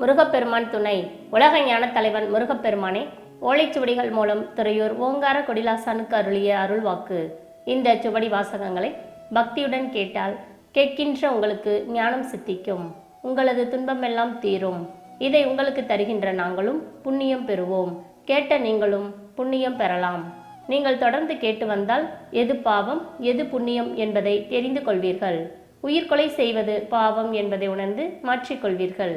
முருகப்பெருமான் துணை. உலக ஞான தலைவன் முருகப்பெருமானே ஓலைச்சுவடிகள் மூலம் துறையூர் ஓங்கார கொடிலாசானுக்கு அருளிய அருள் வாக்கு இந்த சுவடி வாசகங்களை பக்தியுடன் கேட்டால் கேட்கின்ற உங்களுக்கு ஞானம் சித்திக்கும். உங்களது துன்பமெல்லாம் தீரும். இதை உங்களுக்கு தருகின்ற நாங்களும் புண்ணியம் பெறுவோம். கேட்ட நீங்களும் புண்ணியம் பெறலாம். நீங்கள் தொடர்ந்து கேட்டு வந்தால் எது பாவம் எது புண்ணியம் என்பதை தெரிந்து கொள்வீர்கள். உயிர்கொலை செய்வது பாவம் என்பதை உணர்ந்து மாற்றிக்கொள்வீர்கள்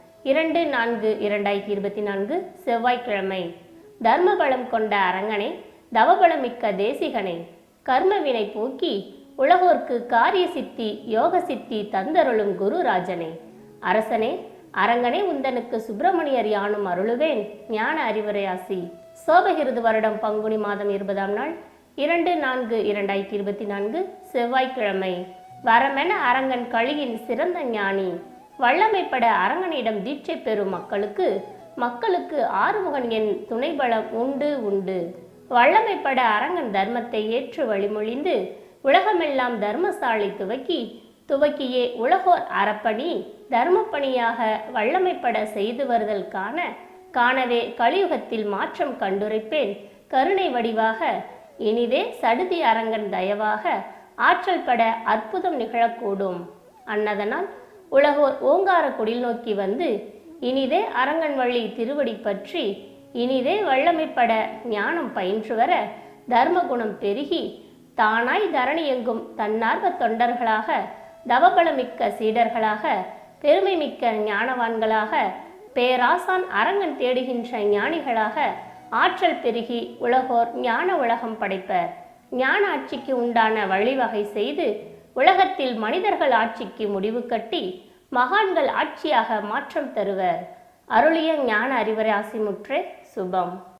இரண்டு நான்கு இரண்டாயிரத்தி இருபத்தி நான்கு செவ்வாய்க்கிழமை. தர்மபலம் கொண்ட அரங்கனே தவபலமிக்க தேசிகனே கர்மவினை போக்கி உலகோர்க்கு காரிய சித்தி யோக சித்தி தந்தருளும் குருராஜனே. அரசனே அரங்கனே உந்தனுக்கு சுப்பிரமணியர் யானும் அருளுவேன் ஞான அறிவுரையாசி சோபகிருது வருடம் பங்குனி மாதம் இருபதாம் நாள் இரண்டு நான்கு இரண்டாயிரத்தி இருபத்தி நான்கு செவ்வாய்க்கிழமை. வரமென அரங்கன் கழியின் சிறந்த ஞானி வல்லமைப்பட அரங்கனிடம் தீட்சை பெறும் மக்களுக்கு மக்களுக்கு ஆறுமுகன் என் துணைபலம் உண்டு உண்டு. வல்லமைப்பட அரங்கன் தர்மத்தை ஏற்று வழிமொழிந்து உலகமெல்லாம் தர்மசாலை துவக்கி துவக்கியே உலகோர் அறப்பணி தர்மப்பணியாக வல்லமைப்பட செய்து வருதல் காண காணவே கலியுகத்தில் மாற்றம் கண்டுரைப்பேன். கருணை வடிவாக இனிதே சடுதி அரங்கன் தயவாக ஆற்றல் பட அற்புதம் நிகழக்கூடும். அன்னதனால் உலகோர் ஓங்கார குடில் நோக்கி வந்து இனிதே அரங்கன் வழி திருவடி பற்றி இனிதே வல்லமைப்பட ஞானம் பயின்று வர தர்மகுணம் பெருகி தானாய் தரணி எங்கும் தன்னார்வ தொண்டர்களாக தவபலமிக்க சீடர்களாக பெருமை மிக்க ஞானவான்களாக பேராசான் அரங்கன் தேடுகின்ற ஞானிகளாக ஆற்றல் பெருகி உலகோர் ஞான உலகம் படைப்பர். ஞான ஆட்சிக்கு உண்டான வழிவகை செய்து உலகத்தில் மனிதர்கள் ஆட்சிக்கு முடிவு கட்டி மகான்கள் ஆட்சியாக மாற்றம் தருவர். அருளிய ஞான அறிவுரை ஆசிமுற்றே சுபம்.